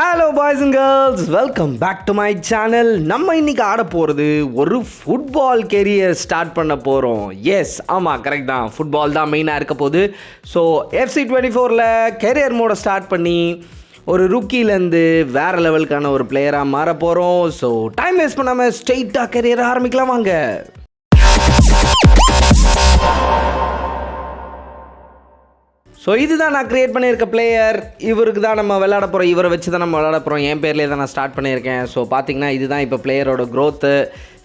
Hello boys and girls welcome back to my channel நம்ம இன்னைக்கு ஆட போகிறது ஒரு ஃபுட்பால் கெரியர் ஸ்டார்ட் பண்ண போகிறோம் எஸ் ஆமாம் கரெக்ட் தான். ஃபுட்பால் தான் மெயினாக இருக்க போகுது. ஸோ எஃப்சி டுவெண்ட்டி ஃபோரில் கெரியர் மோட ஸ்டார்ட் பண்ணி ஒரு ருக்கிலேருந்து வேறு லெவலுக்கான ஒரு பிளேயராக மாற போகிறோம் ஸோ டைம் வேஸ்ட் பண்ணாமல் ஸ்ட்ரெயிட்டாக கெரியர் ஆரம்பிக்கலாம் வாங்க. ஸோ இதுதான் நான் க்ரியேட் பண்ணியிருக்க பிளேயர் இவருக்கு தான் நம்ம விளையாட போகிறோம் இவரை வச்சு தான் நம்ம விளாட போகிறோம் என் பேர்லேயே தான் நான் ஸ்டார்ட் பண்ணியிருக்கேன். ஸோ பார்த்தீங்கன்னா இதுதான் இப்போ பிளேயரோட க்ரோத்து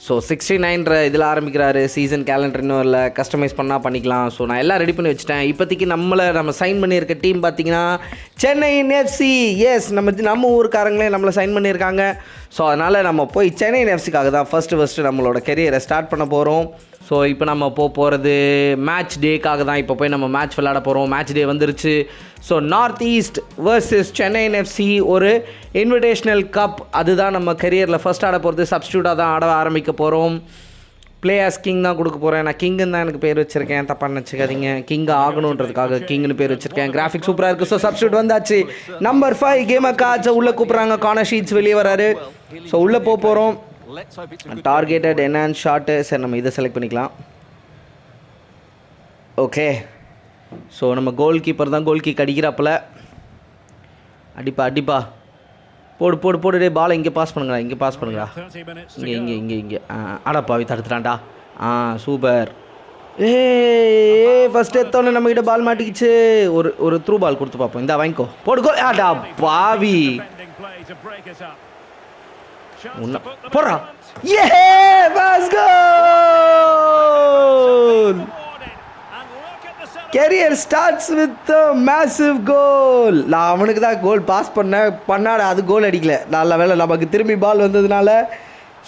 ஸோ சிக்ஸ்டி நைன்ற இதில் ஆரம்பிக்கிறாரு. சீசன் கேலண்டர் இன்னும் இல்லை. கஸ்டமைஸ் பண்ணால் பண்ணிக்கலாம். ஸோ நான் எல்லாம் ரெடி பண்ணி வச்சுட்டேன். இப்போதைக்கு நம்மளை நம்ம சைன் பண்ணியிருக்க டீம் பார்த்தீங்கன்னா சென்னை எஃப்சி எஸ் நம்ம நம்ம ஊருக்காரங்களே நம்மளை சைன் பண்ணியிருக்காங்க. ஸோ அதனால் நம்ம போய் சென்னை எஃப்சிக்காக தான் ஃபஸ்ட்டு ஃபஸ்ட்டு நம்மளோட கெரியரை ஸ்டார்ட் பண்ண போகிறோம் ஸோ இப்போ நம்ம போக போகிறது மேட்ச் டேக்காக தான் இப்போ போய் நம்ம மேட்ச் விளையாட போகிறோம் மேட்ச் டே வந்துருச்சு. So north east versus Chennai FC ஒரு இன்விடேஷ்னல் கப் அதுதான் நம்ம கரியரில் ஃபஸ்ட் ஆட போகிறது சப்ஸ்டியூட்டாக தான் ஆட ஆரம்பிக்க போகிறோம் பிளேயர்ஸ் கிங் தான் கொடுக்க போகிறேன் நான் கிங்குன்னு தான் எனக்கு பேர் வச்சுருக்கேன். தப்பாக நினச்சிக்காதீங்க. கிங் ஆகணுன்றதுக்காக கிங்னு பேர் வச்சுருக்கேன். கிராஃபிக் சூப்பராக இருக்குது ஸோ சப்ஸ்டியூட் வந்தாச்சு. நம்பர் ஃபைவ் கேமை உள்ளே கூப்பிட்றாங்க. கார்னர் ஷீட்ஸ் வெளியே வராரு. ஸோ உள்ளே போக போகிறோம் டார்கெட்டட் என்ஹான்ஸ் ஷாட்டு சரி நம்ம இதை செலக்ட் பண்ணிக்கலாம். ஓகே ஸோ நம்ம கோல் கீப்பர் தான் கோல் கீக் அடிக்கிறாப்புல. அடிப்பா அடிப்பா. போடு போடு போடு டே பாலை இங்கே பாஸ் பண்ணுங்கடா இங்கே பாஸ் பண்ணுங்கடா. 30 minutes to இங்கே. இங்கே இங்கே இங்கே அடப்பாவி தடுத்துட்டான்டா. ஆ சூப்பர். ஏ ஃபர்ஸ்ட் எடுத்தோன்னே நம்மகிட்ட பால் மாட்டிக்கிச்சு. ஒரு ஒரு த்ரூ பால் கொடுத்து பார்ப்போம். இந்த வாங்கிக்கோ. போடு கோல் ஆடா பாவி. Defending உன்ன ஏ pass goal career starts with massive goal நான் அவனுக்கு தான் கோல் பாஸ் பண்ணேன் பண்ணாட அது கோல் அடிக்கல. நல்ல வேளை நமக்கு திரும்பி பால் வந்ததுனால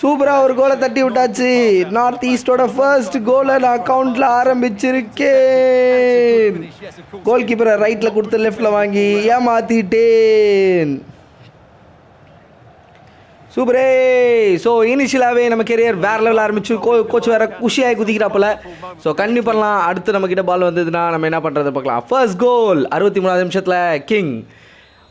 சூப்பராக ஒரு கோலை தட்டி விட்டாச்சு. நார்த் ஈஸ்டோட ஃபர்ஸ்ட் கோலை நான் அக்கௌண்ட்டில் ஆரம்பிச்சிருக்கேன். கோல் கீப்பரை ரைட்டில் கொடுத்து லெஃப்டில் வாங்கி ஏமாத்திட்டேன். சூப்பரே. ஸோ இனிஷியலாகவே நம்ம கெரியர் வேற லெவல் ஆரம்பிச்சு கோ கோச் வேற குஷியாகி குதிக்கிறாப்புல. ஸோ கண்ணி பண்ணலாம். அடுத்து நம்ம கிட்ட பால் வந்ததுன்னா நம்ம என்ன பண்ணுறது பார்க்கலாம். ஃபர்ஸ்ட் கோல் அறுபத்தி மூணாவது நிமிஷத்தில் கிங்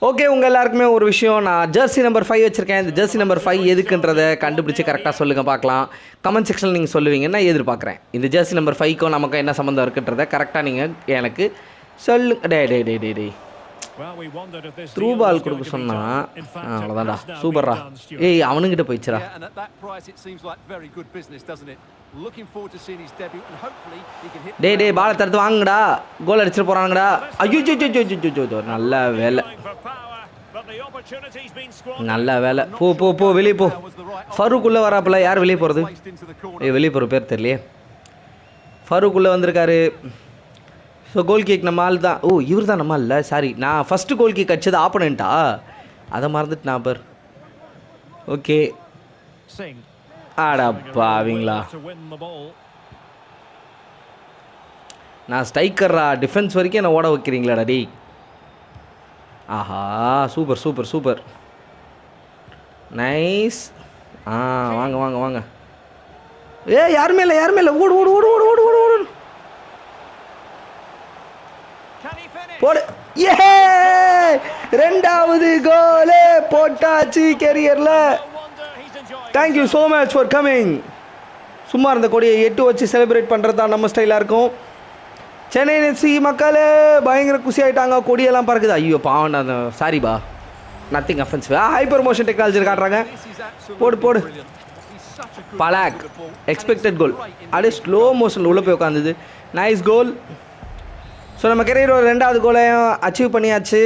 ஓகே உங்கள் எல்லாருக்குமே ஒரு விஷயம். நான் ஜெர்சி நம்பர் ஃபைவ் வச்சுருக்கேன். இந்த ஜெர்சி நம்பர் ஃபைவ் எதுக்குன்றதை கண்டுபிடிச்சு கரெக்டாக சொல்லுங்கள் பார்க்கலாம். கமெண்ட் செக்ஷனில் நீங்கள் சொல்லுவீங்கன்னா எதிர்பார்க்குறேன். இந்த ஜெர்சி நம்பர் ஃபைவ்க்கும் நமக்கு என்ன சம்மந்தம் இருக்குன்றதை கரெக்டாக நீங்கள் எனக்கு சொல்லு டே டே டே டே டே த்ரூ பால் கொடுக்க சொன்னா அவ்வளோதான்டா சூப்பர்ரா. ஏய் அவனுங்கிட்ட டேய் டேய் ground பாலை. தடுத்து வாங்குங்கடா கோல் அடிச்சிட்டு போறானுங்கடா ஐயோ ஜோ ஜோ ஜோ ஜோ ஜோ நல்ல வேலை. நல்ல வேலை போ போ போ வெளியே போ ஃபரூக் உள்ள வராப்புல யார் வெளியே போகிறது. ஏய் வெளியே போகிற பேர் தெரியலையே ஃபரூக் உள்ள வந்திருக்காரு ஸோ கோல் கேக் நம்ம ஆள் தான். ஓ இவர் தான் நம்ம இல்லை சாரி நான் ஃபஸ்ட்டு கோல் கேக் அடிச்சது ஆப்பனண்ட்டா அதை மறந்துட்டு நான் பார். Okay Singh. ஆடா having a real பாவீங்களா. will to win the ball. நான் ஸ்ட்ரைக்கர்ரா டிஃபென்ஸ் வரைக்கும் என்ன ஓட வைக்கிறீங்களாடா டேய். ஆஹா சூப்பர் சூப்பர் சூப்பர் நைஸ் ஆ வாங்க வாங்க வாங்க. ஏ யாருமே இல்லை யாருமே இல்லை ஓடு ஓடு ஓடு ஓடு ஓடு ஓடு ஓடு Can he finish? போடு. ஏ ரெண்டாவது கோலே போட்டாச்சு கெரியரில். Thank you so much for coming சும்மா இருந்த கொடியை எட்டு வச்சு செலிப்ரேட் பண்ணுறது தான் நம்ம ஸ்டைலாக இருக்கும். சென்னை சி மக்களே பயங்கர குசி ஆகிட்டாங்க கொடியெல்லாம் பறக்குது. ஐயோ பாவம் அந்த சாரிபா nothing offence hyper motion technology காட்டுறாங்க. போடு போடு. பலாக் எக்ஸ்பெக்டட் கோல் அப்படியே ஸ்லோ மோஷனில் உள்ளே போய் உட்காந்துது நைஸ் கோல் ஸோ நம்ம கெரியர் ஒரு ரெண்டாவது கோலையும் அச்சீவ் பண்ணியாச்சு.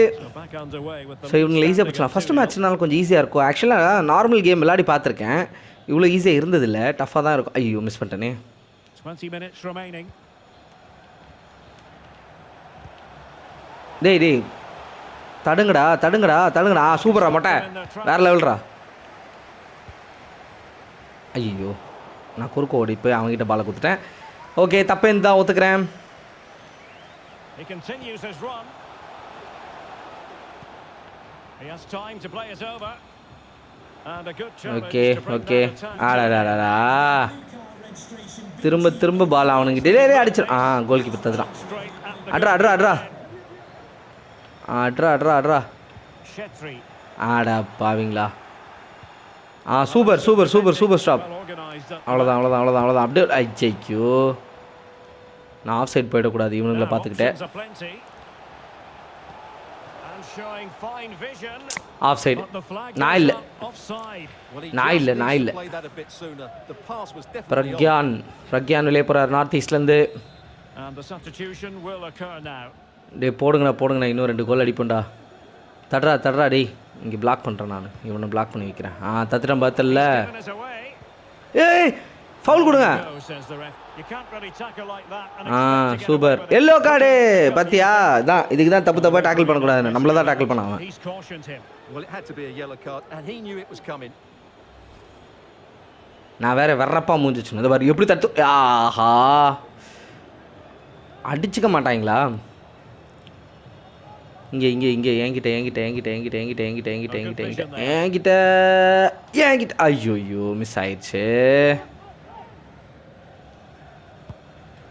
ஸோ இவங்களை ஈஸியாக பிடிச்சலாம் ஃபஸ்ட்டு மேட்ச்னால கொஞ்சம் ஈஸியாக இருக்கும். ஆக்சுவலாக நார்மல் கேம் விளையாடி பார்த்துருக்கேன். இவ்வளோ ஈஸியாக இருந்ததில்ல. டஃப்பாக தான் இருக்கும். ஐயோ மிஸ் பண்ணிட்டேனே. 20 minutes remaining. டேய் டேய். தடுங்கடா தடுங்கடா தடுங்கடா. சூப்பரா மொட்டை. வேற லெவல்ரா ஐயோ நான் குறுக்க ஓடி போய் அவங்ககிட்ட பாலை கொடுத்துட்டேன் ஓகே தப்பேன்னு தான் ஒத்துக்கிறேன். He continues his run. He has time to play it over. And a good challenge okay to bring attack. ஆடாடாடா திரும்ப திரும்ப பால் அவனுங்கிட்ட டேய் டேய் அடிச்சிரு. ஆ கோல் கீப்பர் the அட்ரா அட்ரா அட்ரா. அட்ரா அட்ரா அட்ரா. ஆடா பாவீங்களா. ஆ super super super super stop அவ்வளோதான் அவ்வளோதான் அவ்வளோதான் அவ்வளோதான் அப்படியே ஐயோ நான் ஆஃப் சைட் போயிடக்கூடாது இவனுங்களை பார்த்துக்கிட்டேன் ஆஃப் சைடு நான் இல்லை நான் இல்லை நான் இல்லை பிரக்யான் பிரக்யான் வெளியே போகிறார் நார்த் ஈஸ்ட்லேருந்து டே போடுங்கண்ணா போடுங்கண்ணா. இன்னும் ரெண்டு கோல் அடிப்போண்டா. தட்றா தட்றா டேய். இங்கே பிளாக் பண்ணுறேன் நான். இவனை பிளாக் பண்ணி வைக்கிறேன். ஆ தத்திரம் பார்த்தல ஏய் ஃபவுல் கொடுங்க. Go, says the ref. You can't really tackle like that and ah super. Yellow card பாத்தியா தான் இதுக்கு தான் தப்பு தப்பாக டேக்கிள் பண்ணக்கூடாது நம்மள தான் டேக்கிள் பண்ண coming. நான் வேற வெறப்பா மூஞ்சிச்சு இந்த பாரு எப்படி தட்டு ஆஹா. அடிச்சுக்க மாட்டாங்களா? இங்கே இங்கே இங்கே என்கிட்ட என்கிட்ட என்கிட்ட என்கிட்ட என்கிட்ட என்கிட்ட என்கிட்ட என்கிட்ட என்கிட்ட என்கிட்ட. ஐயோ ஐயோ மிஸ் ஆயிடுச்சு.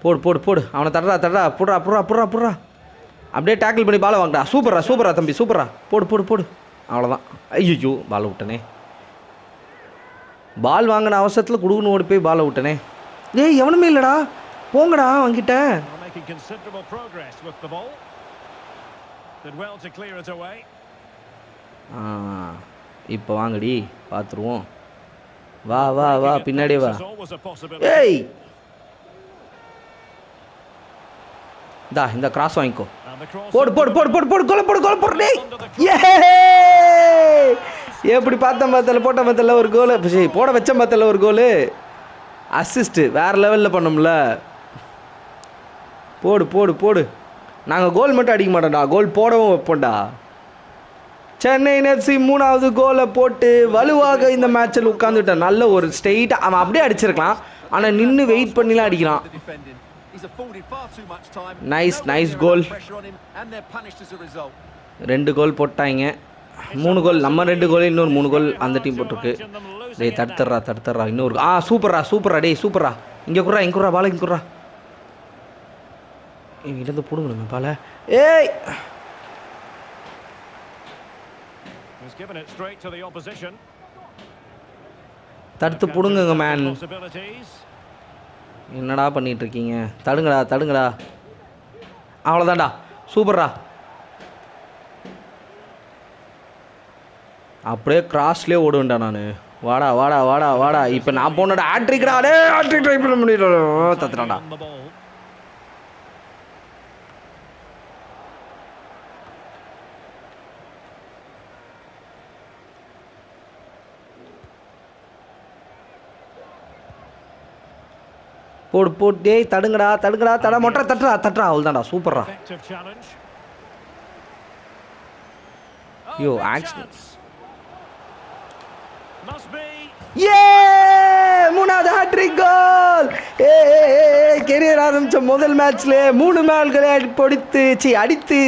போடு போடு போடு. அவனை தடுறா தடுறா. போடுறா போடுறா போடுறா போடுறா. அப்படியே டேக்கிள் பண்ணி பாலை வாங்கடா. சூப்பரா சூப்பரா தம்பி சூப்பரா போடு போடு போடு. அவ்வளோதான் ஐயோ பாலை விட்டனே. பால் வாங்கின அவசரத்தில் குடுகுன்னு ஓடி போய் பாலை விட்டனே. ஏய் எவனுமே இல்லைடா. போங்கடா. ஆ இப்போ வாங்கடி. பார்த்துருவோம் வா வா வா. Making it பின்னாடி வா. ஏய் தா இந்த கிராஸ் வாங்கிக்கோ. போடு போடு போடு போடு போடு கொலை போடு கொலை போடு ஏ எப்படி பார்த்தேன் பார்த்தல போட்ட பார்த்தல ஒரு கோல் சரி போட வச்ச பார்த்தல ஒரு கோல் அசிஸ்ட் வேற லெவலில் பண்ணோம்ல. போடு போடு போடு. நாங்கள் கோல் மட்டும் அடிக்க மாட்டோம்டா. கோல் போடவும் வைப்போம்டா. சென்னை எஃப்சி மூணாவது கோலை போட்டு வலுவாக இந்த மேட்சில் உட்காந்துட்டான் நல்ல ஒரு ஸ்ட்ரெயிட்டாக அவன் அப்படியே அடிச்சிருக்கலாம். ஆனால் நின்று வெயிட் பண்ணிலாம் அடிக்கிறான் நைஸ் நைஸ் கோல் ரெண்டு கோல் போட்டாங்க. மூணு கோல் நம்ம ரெண்டு கோல் இன்னொரு மூணு கோல் அந்த டீம் போட்டிருக்கு. டேய் தடுத்துறா தடுத்துட்றா இன்னொரு ஆ சூப்பரா சூப்பரா டேய் சூப்பரா இங்கே குறா இங்கே குறா பால இங்கே குறா இடந்து பிடுங்கணுமே பால. ஏய்! தடுத்து பிடுங்குங்க மேன் என்னடா பண்ணிகிட்ருக்கீங்க? தடுங்கடா தடுங்கடா. அவ்வளோதான்டா. சூப்பர்டா அப்படியே கிராஸ்லேயே ஓடுவேன்டா நான். வாடா வாடா வாடா வாடா. இப்போ நான் போனோட ஆட்ரிக்டா அடே ஆட்ரிக் ட்ரை பண்ண முடியல தத்துறான்டா. போடு போடு டேய் தடுங்கடா தடுங்கடா தட மொட்டை தட்டுறா தட்டுறா சூப்பர்ரா. Yo, big action. chance. Must be. ஏ மூணாவது ஹாட்ரிக் கோல் ஏ கெரியர் ஆரம்பிச்ச முதல் மேட்ச்ல மூணு மேல்களை பொடித்து சி அடித்து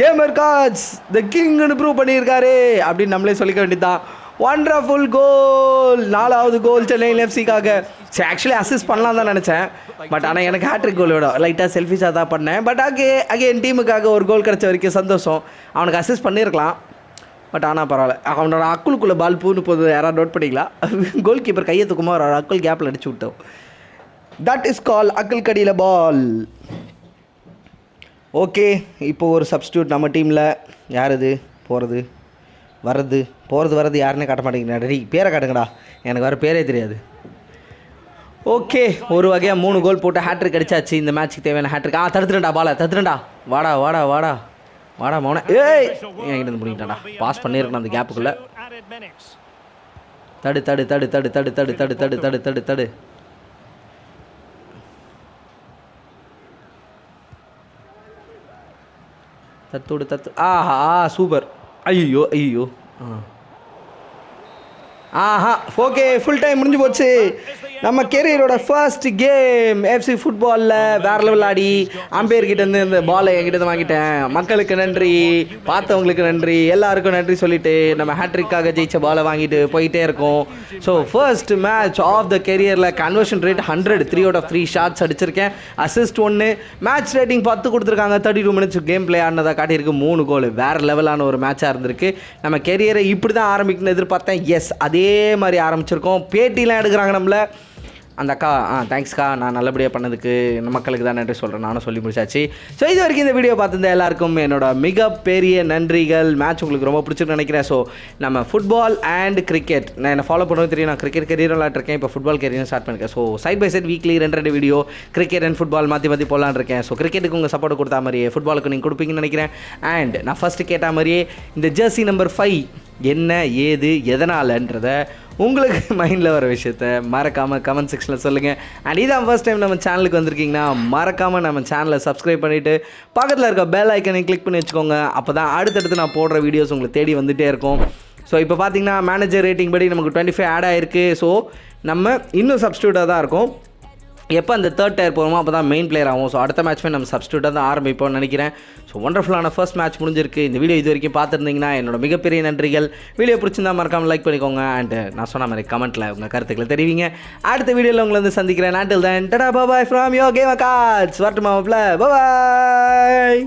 கேமர் கார்ட்ஸ் த கிங்னு ப்ரூவ் பண்ணியிருக்காரு அப்படின்னு நம்மளே சொல்லிக்க வேண்டியதுதான் ஒண்டர்ஃபுல் கோல் நாலாவது கோல் சென்னை எஃப்சிக்காக சரி ஆக்சுவலி அசிஸ்ட் பண்ணலாம் தான் நினச்சேன். பட் ஆனால் எனக்கு ஹேட்ரிக் கோல் விட லைட்டாக செல்ஃபிஷாக தான் பண்ணேன். பட் அகே அகேன் டீமுக்காக ஒரு கோல் கிடச்ச வரைக்கும் சந்தோஷம். அவனுக்கு அசிஸ்ட் பண்ணியிருக்கலாம். பட் ஆனால் பரவாயில்ல. அவனோட அக்குளுக்குள்ளே பால் பூன்னு போது யாராவது நோட் பண்ணிக்கலாம் கோல் கீப்பர் கையை தூக்குமா ஒரு அக்குள் கேப்பில் அடிச்சு விட்டோம். தட் இஸ் கால் அக்குள் கடியில் பால் ஓகே இப்போ ஒரு சப்ஸ்டியூட் நம்ம டீமில் யார் இது? போகிறது வர்றது போகிறது வர்றது யாருன்னே காட்ட மாட்டேங்கிறா டேய் பேரை காட்டுங்கடா எனக்கு வேறு பேரே தெரியாது ஓகே ஒரு வகையாக மூணு கோல் போட்டு ஹேட்ரிக் அடிச்சாச்சு இந்த மேட்ச்சுக்கு தேவையான ஹேட்ரிக் ஆ தடுத்துட்டா பால தடுத்துட்டா வாடா வாடா வாடா வாடா மௌன ஏய் என்கிட்ட முடிக்கிட்டாடா பாஸ் பண்ணியிருக்கணும் அந்த கேப்புக்குள்ளே தடு தடு தடு தடு தடு தடு தடு தடு தடு தடு தடு தத்தோடு தத்து ஆஹா சூப்பர் 哎呦，哎呦，嗯。ஆஹா ஓகே ஃபுல் டைம் முடிஞ்சு போச்சு. நம்ம கெரியரோட ஃபர்ஸ்ட் கேம் எஃப்சி ஃபுட்பாலில் வேற லெவல் ஆடி அம்பையர் கிட்டேருந்து இந்த பாலை என்கிட்ட வாங்கிட்டேன். மக்களுக்கு நன்றி பார்த்தவங்களுக்கு நன்றி எல்லாருக்கும் நன்றி சொல்லிட்டு நம்ம ஹேட்ரிக்காக ஜெயிச்ச பாலை வாங்கிட்டு போயிட்டே இருக்கோம். So first match of the கெரியரில் conversion rate hundred three out of three shots அடிச்சிருக்கேன். அசிஸ்ட் ஒன்று மேட்ச் ரேட்டிங் பத்து கொடுத்துருக்காங்க. Thirty two minutes game play ஆனதாக காட்டியிருக்கு மூணு கோல் வேற லெவலான ஒரு மேட்சாக இருந்திருக்கு. நம்ம கெரியரை இப்படி தான் ஆரம்பிக்கணும்னு எதிர்பார்த்தேன். எஸ் அதே அதே மாதிரி ஆரம்பிச்சிருக்கோம். பேட்டிலாம் எடுக்கிறாங்க நம்மள. அந்த அக்கா ஆ தேங்க்ஸ்க்கா நான் நல்லபடியாக பண்ணதுக்கு இந்த மக்களுக்கு தான் நன்றி சொல்கிறேன் நானும் சொல்லி முடிச்சாச்சு. ஸோ இது வரைக்கும் இந்த வீடியோ பார்த்துருந்த எல்லாருக்கும் என்னோட மிகப்பெரிய நன்றிகள். மேட்ச் உங்களுக்கு ரொம்ப பிடிச்சிருக்கு நினைக்கிறேன். ஸோ நம்ம ஃபுட்பால் அண்ட் கிரிக்கெட் நான் என்ன ஃபாலோ பண்ணுறது தெரியும். நான் கிரிக்கெட் கரியர் விளாட்ருக்கேன் இப்போ ஃபுட்பால் கரியர் ஸ்டார்ட் பண்ணிருக்கேன். So side by side weekly ரெண்டு ரெண்டு வீடியோ கிரிக்கெட் அண்ட் ஃபுட்பால் மாற்றி மாற்றி போடலான்னு இருக்கேன். ஸோ கிரிக்கெட்டுக்கு உங்கள் சப்போர்ட் கொடுத்தா மாதிரியே ஃபுட்பாலுக்கு நீங்கள் கொடுப்பீங்கன்னு நினைக்கிறேன். அண்ட் நான் ஃபஸ்ட்டு கேட்ட மாதிரியே இந்த ஜெர்சி நம்பர் ஃபைவ் என்ன ஏது எதனாலன்றத உங்களுக்கு மைண்டில் வர விஷயத்த மறக்காமல் கமெண்ட் செக்ஷனில் சொல்லுங்கள் அண்ட் இதான் ஃபர்ஸ்ட் டைம் நம்ம சேனலுக்கு வந்திருக்கீங்கன்னா மறக்காமல் நம்ம சேனலை சப்ஸ்கிரைப் பண்ணிவிட்டு பக்கத்தில் இருக்க பெல் ஐக்கனை கிளிக் பண்ணி வச்சுக்கோங்க. அப்போ தான் அடுத்தடுத்து நான் போடுற வீடியோஸ் உங்களை தேடி வந்துகிட்டே இருக்கும். ஸோ இப்போ பார்த்தீங்கன்னா மேனேஜர் ரேட்டிங் படி நமக்கு டுவெண்ட்டி ஃபைவ் ஆட் ஆயிருக்கு. ஸோ நம்ம இன்னும் சப்ஸ்டியூட்டாக தான் இருக்கும். எப்போ அந்த தேர்ட் டயர் போகிறோமோ அப்போ தான் மெயின் பிளேயர் ஆகும் ஸோ அடுத்த மேட்ச்மே நம்ம சப்ஸ்டியூட்டாக தான் ஆரம்பிப்போம்னு நினைக்கிறேன். ஸோ ஒண்டர்ஃபுல்லான ஃபர்ஸ்ட் மேட்ச் முடிஞ்சிருக்கு. இந்த வீடியோ இது வரைக்கும் பார்த்துருந்தீங்கன்னா என்னோட மிகப்பெரிய நன்றிகள். வீடியோ பிடிச்சிருந்தா மறக்காமல் லைக் பண்ணிக்கோங்க. அண்ட் uh, நான் சொன்ன மாதிரி கமெண்ட்டில் உங்கள் கருத்துக்களை தெரிவிங்க. அடுத்த வீடியோவில் உங்களை வந்து சந்திக்கிறேன். நாட்டில் தான் tata bye bye from your game cards வரட்டுமா பாய்